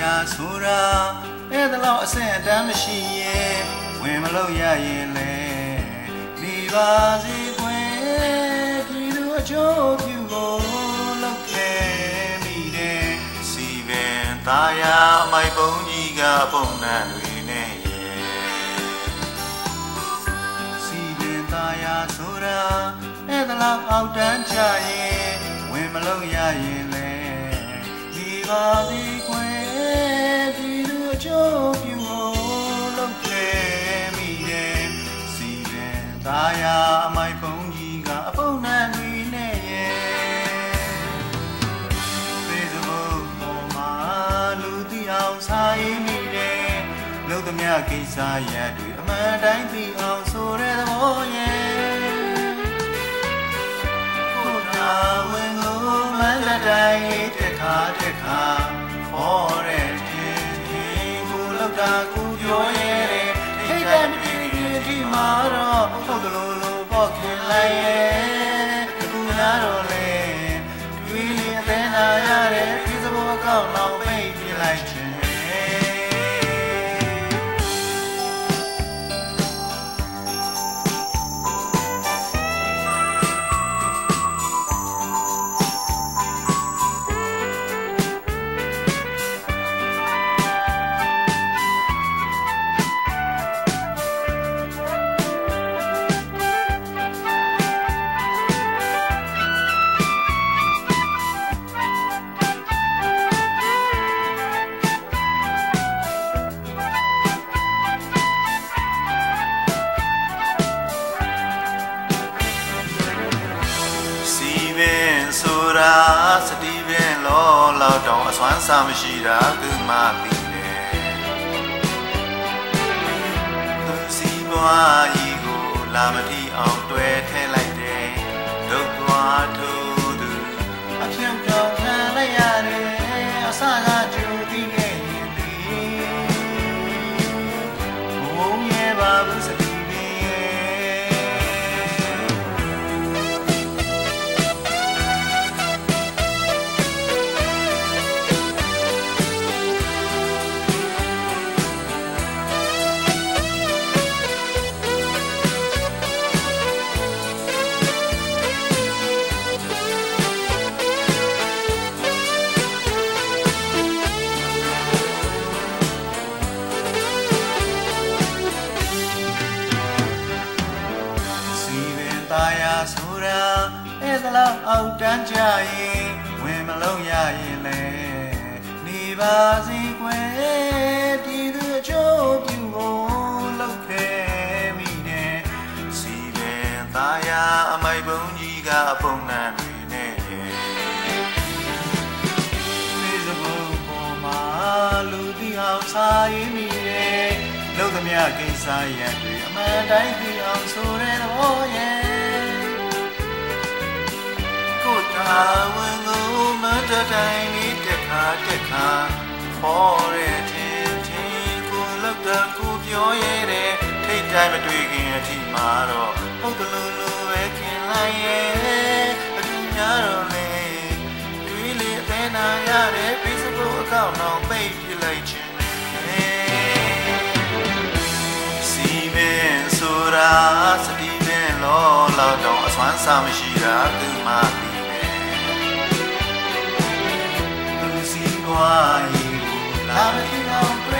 ယာဆိုတာအဲ့ဒါတော့အဆင့်အတန်းမရှိရဲ့ဝင်မလို့ရရင်လေဒီပါစီခွေဒီလိုအကျိုးပြုကိုလုပ်ခဲ့မိတယ်စီပင်သားယာမိုက်ပုံကြီးကပုံနှံတွေနဲ့ရဲ့စီပင်သားယာဆိုတာအဲ့ဒါတော့အောက်တန်းချရဲ့ဝင်မလို့ရရင်လေဒီပါစီ သမျှကိစ္စရပ်တွေအမှန်တိုင်းသိအောင်ဆိုတဲ့သဘောရဲ့ကိုယ်နာဝင်ကိုမန္တတိုင်းတစ်ခါတစ်ခါခေါ်တဲ့တင်တင်ကိုလောက်တာကိုပြောရဲတဲ့ထိတ်တန့်ပြင်းပြင်းဒီမှာတော့ဟုတ်တယ်လို့လို့ပေါ့ခင်လိုက်ရဲ့အခုရတော့လေတွေး တောင်အစွမ်းစားမရှိတာသူမှသိတယ်သူစီပွားကြီးကိုလာမတိအောင်တွဲထဲ အဲ့ဒါလောက်အောက်တန်းကြရင်ဝင်မလုံးရရင်လေနေပါစေကွယ်ဒီသူအကျိုးပြုဖို့လုပ်ခဲ့မိတယ်စီပင်သားယာအမိုက်ပုံကြီးကအပုံနှံတွေနဲ့ရဲ့ Facebook ပေါ်မှာလူသိအောင်စာရေးမိတယ်လောက်သမျှကိစ္စရပ်တွေအမှန်တိုင်းသိအောင်ဆိုတဲ့သဘောရဲ့ တ်တတိုင်းလေးတစ်ခါတစ်ခါခေါ်တဲ့တင်တင်ကိုလောက်တာကိုပြောရတဲ့ထိတ်တိုင်းမတွေ့ခင်အထိမှာတော့ဟုတ်တယ်လို့လို့ပဲခင်လိုက်ရဲ့အခုညတော့လေတွေးလေအသေးနာရတဲ့ Facebook အကောင့်တော့ပိတ်ပြလိုက်ခြင်းစီမင်းဆိုတာစတီးမင်းလောလောက်တော့အစွမ်းစားမရှိတာသူမှ why you lie.